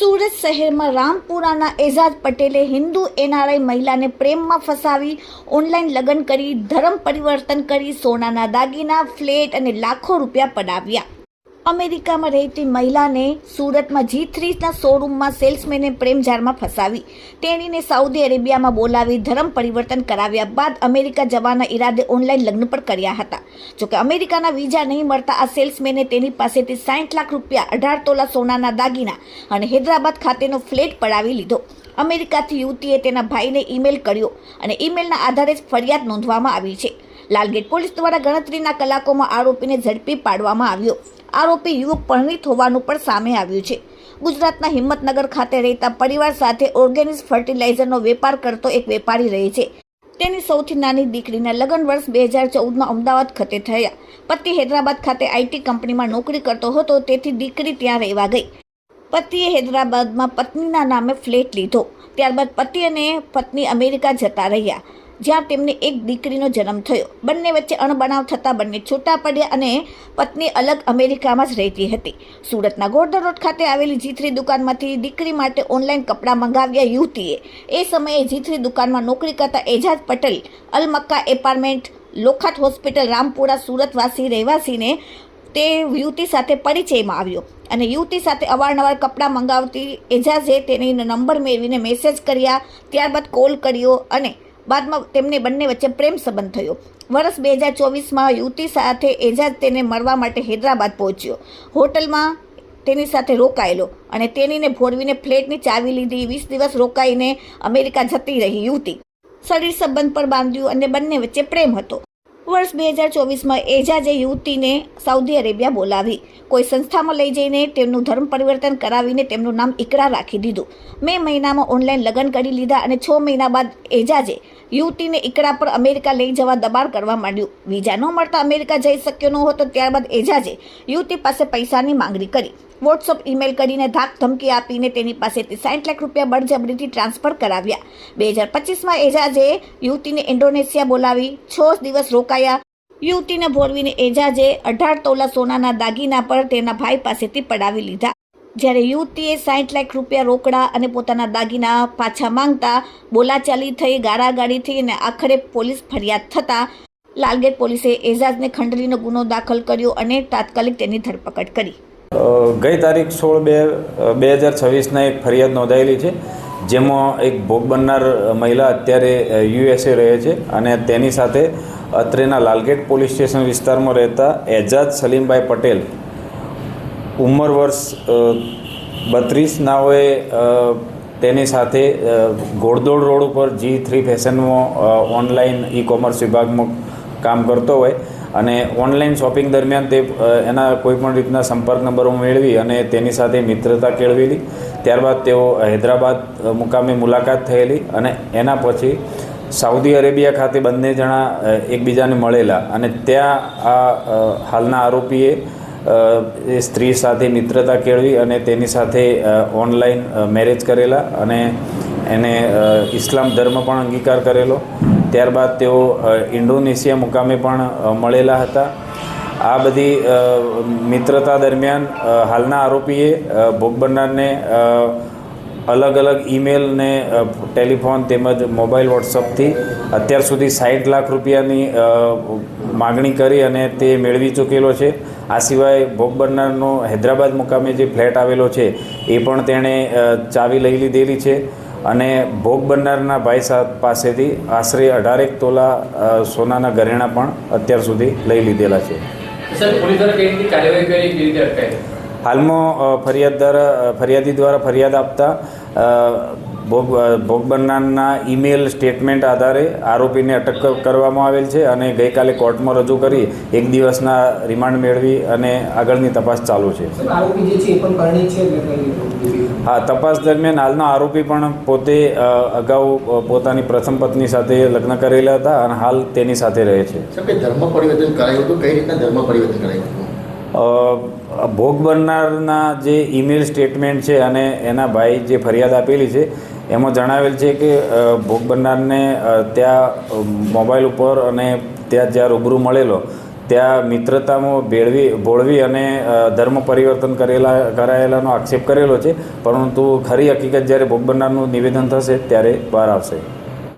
સુરત શહેરમાં રામપુરાના એઝાદ પટેલે હિન્દુ એનઆરઆઈ મહિલાને પ્રેમમાં ફસાવી ઓનલાઈન લગ્ન કરી, ધર્મ પરિવર્તન કરી સોનાના દાગીના, ફ્લેટ અને લાખો રૂપિયા પડાવ્યા. અમેરિકામાં રહેતી મહિલાને સુરતમાં જી થ્રીના શોરૂમમાં સેલ્સમેને પ્રેમજાળમાં ફસાવી. તેણીને સાઉદી અરેબિયામાં બોલાવી ધર્મ પરિવર્તન કરાવ્યા બાદ અમેરિકા જવાના ઈરાદે ઓનલાઈન લગ્ન પણ કર્યા હતા. જોકે અમેરિકાના વિઝા નહીં મળતા આ સેલ્સમેને તેની પાસેથી સાઠ લાખ રૂપિયા, અઢાર તોલા સોનાના દાગીના અને હૈદરાબાદ ખાતેનો ફ્લેટ પડાવી લીધો. અમેરિકાથી યુવતીએ તેના ભાઈને ઈમેલ કર્યો અને ઈમેલના આધારે જ ફરિયાદ નોંધવામાં આવી છે. લાલગેટ પોલીસ દ્વારા ગણતરીના કલાકોમાં આરોપીને ઝડપી પાડવામાં આવ્યો. આરોપી યુવક પરણિત હોવાનું પણ સામે આવ્યું છે. ગુજરાતના હિંમતનગર ખાતે રહેતા પરિવાર સાથે ઓર્ગેનિક ફર્ટિલાઇઝરનો વેપાર કરતો એક વેપારી રહે છે. તેની સૌથી નાની દીકરીના લગ્ન વર્ષ બે હજાર ચૌદમાં અમદાવાદ ખાતે થયા. પતિ હૈદરાબાદ ખાતે આઈટી કંપનીમાં નોકરી કરતો હતો, તેથી દીકરી ત્યાં રહેવા ગઈ. પતિએ હૈદરાબાદમાં પત્નીના નામે ફ્લેટ લીધો. ત્યારબાદ પતિ અને પત્ની અમેરિકા જતા રહ્યા. જ્યાં તેમને એક દીકરીનો જન્મ થયો. બંને વચ્ચે અણબનાવ થતાં બંને છૂટા પડ્યા અને પત્ની અલગ અમેરિકામાં જ રહેતી હતી. સુરતના ગોરધન રોડ ખાતે આવેલી જીથરી દુકાનમાંથી દીકરી માટે ઓનલાઈન કપડાં મંગાવ્યા યુવતીએ. એ સમયે જીથરી દુકાનમાં નોકરી કરતા એજાજ પટેલ અલ મક્કા એપાર્ટમેન્ટ લોખાટ હોસ્પિટલ, રામપુરા, સુરતવાસી, રહેવાસીને તે યુવતી સાથે પરિચયમાં આવ્યો અને યુવતી સાથે અવારનવાર કપડાં મંગાવતી એજાઝે તેની નંબર મેળવીને મેસેજ કર્યા, ત્યારબાદ કોલ કર્યો અને બાદમાં તેમને બંને વચ્ચે પ્રેમ સંબંધ થયો. વર્ષ બે હજાર ચોવીસમાં યુવતી સાથે એજાજ તેને મળવા માટે હૈદરાબાદ પહોંચ્યો. હોટલમાં તેની સાથે રોકાયેલો અને તેણીને ભોળવીને ફ્લેટની ચાવી લીધી. વીસ દિવસ રોકાઈને અમેરિકા જતી રહી યુવતી. શરીર સંબંધ પર બાંધ્યું અને બંને વચ્ચે પ્રેમ હતો. વર્ષ બે હજાર ચોવીસમાં એજાજે યુવતીને સાઉદી અરેબિયા બોલાવી. કોઈ સંસ્થામાં લઈ જઈને તેમનું ધર્મ પરિવર્તન કરાવીને તેમનું નામ ઇકરા રાખી દીધું. મે મહિનામાં ઓનલાઈન લગ્ન કરી લીધા અને છ મહિના બાદ એજાજે યુવતીને ઇકરા પર અમેરિકા લઈ જવા દબાણ કરવા માંડ્યું. વિઝા ન મળતા અમેરિકા જઈ શક્યો ન હતો, ત્યારબાદ એજાજે યુવતી પાસે પૈસાની માંગણી કરી. વોટ્સઅપ ઈમેલ કરીને ધાક ધમકી આપીને તેની પાસેથી સાઠ લાખ રૂપિયા બળજબરીથી ટ્રાન્સફર કરાવ્યા. બે હજાર પચીસમાં એજાજે યુવતીને ઇન્ડોનેશિયા બોલાવી, છ દિવસ રોકાયા. યુવતીને ભોરવીને એજાજે અઢાર તોલા સોનાના દાગીના પર તેના ભાઈ પાસેથી પડાવી લીધા. જ્યારે યુવતીએ સાઠ લાખ રૂપિયા રોકડા અને પોતાના દાગીના પાછા માંગતા બોલાચાલી થઈ ગાળાગાળી અને આખરે પોલીસ ફરિયાદ થતાં લાલગેટ પોલીસે એજાજને ખંડરીનો ગુનો દાખલ કર્યો અને તાત્કાલિક તેની ધરપકડ કરી. ગઈ તારીખ સોળ બે બે હજાર છવ્વીસના એક ફરિયાદ નોંધાયેલી છે, જેમાં એક ભોગ બનનાર મહિલા અત્યારે યુએસએ રહે છે અને તેની સાથે અત્રેના લાલગેટ પોલીસ સ્ટેશન વિસ્તારમાં રહેતા એજાજ સલીમભાઈ પટેલ ઉંમર વર્ષ બત્રીસનાઓએ તેની સાથે ઘોડદોડ રોડ ઉપર જી થ્રી ફેશનમાં ઓનલાઈન ઈ કોમર્સ વિભાગમાં કામ કરતો હોય. અને ઓનલાઈન શોપિંગ દરમિયાન તે એના કોઈપણ રીતના સંપર્ક નંબરો મેળવી અને તેની સાથે મિત્રતા કેળવેલી. ત્યારબાદ તેઓ હૈદરાબાદ મુકામે મુલાકાત થયેલી અને એના પછી સાઉદી અરેબિયા ખાતે બંને જણા એકબીજાને મળેલા. અને ત્યાં આ હાલના આરોપીએ એ સ્ત્રી સાથે મિત્રતા કેળવી અને તેની સાથે ઓનલાઈન મેરેજ કરેલા અને એને ઇસ્લામ ધર્મ પણ અંગીકાર કરેલો. ત્યારબાદ તેઓ ઇન્ડોનેશિયા મુકામે પણ મળેલા હતા. આ બધી મિત્રતા દરમિયાન હાલના આરોપીએ અ, ભોગ બનનારને અલગ અલગ ઈમેલ ને ટેલિફોન તેમજ મોબાઈલ વોટ્સઅપથી અત્યાર સુધી સાઠ લાખ રૂપિયાની માગણી કરી અને તે મેળવી ચૂકેલો છે. આ સિવાય ભોગ બનનારનો હૈદરાબાદ મુકામે જે ફ્લેટ આવેલો છે એ પણ તેણે ચાવી લઈ લીધેલી છે. અને ભોગ બનનારના ભાઈ સાહેબ પાસેથી આશરે અઢારેક તોલા સોનાના ઘરેણાં પણ અત્યાર સુધી લઈ લીધેલા છે. હાલમાં ફરિયાદદાર ફરિયાદી દ્વારા ફરિયાદ આપતા ભોગ ભોગ બનનારના ઈમેલ સ્ટેટમેન્ટ આધારે આરોપીને અટક કરવામાં આવેલ છે અને ગઈકાલે કોર્ટમાં રજૂ કરી એક દિવસના રિમાન્ડ મેળવી અને આગળની તપાસ ચાલુ છે. સાહેબ, આરોપી જે છે એ પણ પરિણીત છે એટલે કઈ હા તપાસ દરમિયાન હાલનો આરોપી પણ પોતે અગાઉ પોતાની પ્રથમ પત્ની સાથે લગ્ન કરેલા હતા અને હાલ તેની સાથે રહે છે. ધર્મ પરિવર્તન કરાયું હતું? કઈ રીતના ધર્મ પરિવર્તન કરાયું હતું? ભોગ બનનારના જે ઈમેલ સ્ટેટમેન્ટ છે અને એના ભાઈ જે ફરિયાદ આપેલી છે એમાં જણાવેલ છે કે ભોગ બનનારને ત્યાં મોબાઈલ ઉપર અને ત્યાં જ્યાં રૂબરૂ મળેલો, ત્યાં મિત્રતામાં ભેળવી, ભોળવી અને ધર્મ પરિવર્તન કરેલા, કરાયેલાનો આક્ષેપ કરેલો છે. પરંતુ ખરી હકીકત જ્યારે ભોગ બનનારનું નિવેદન થશે, ત્યારે બહાર આવશે.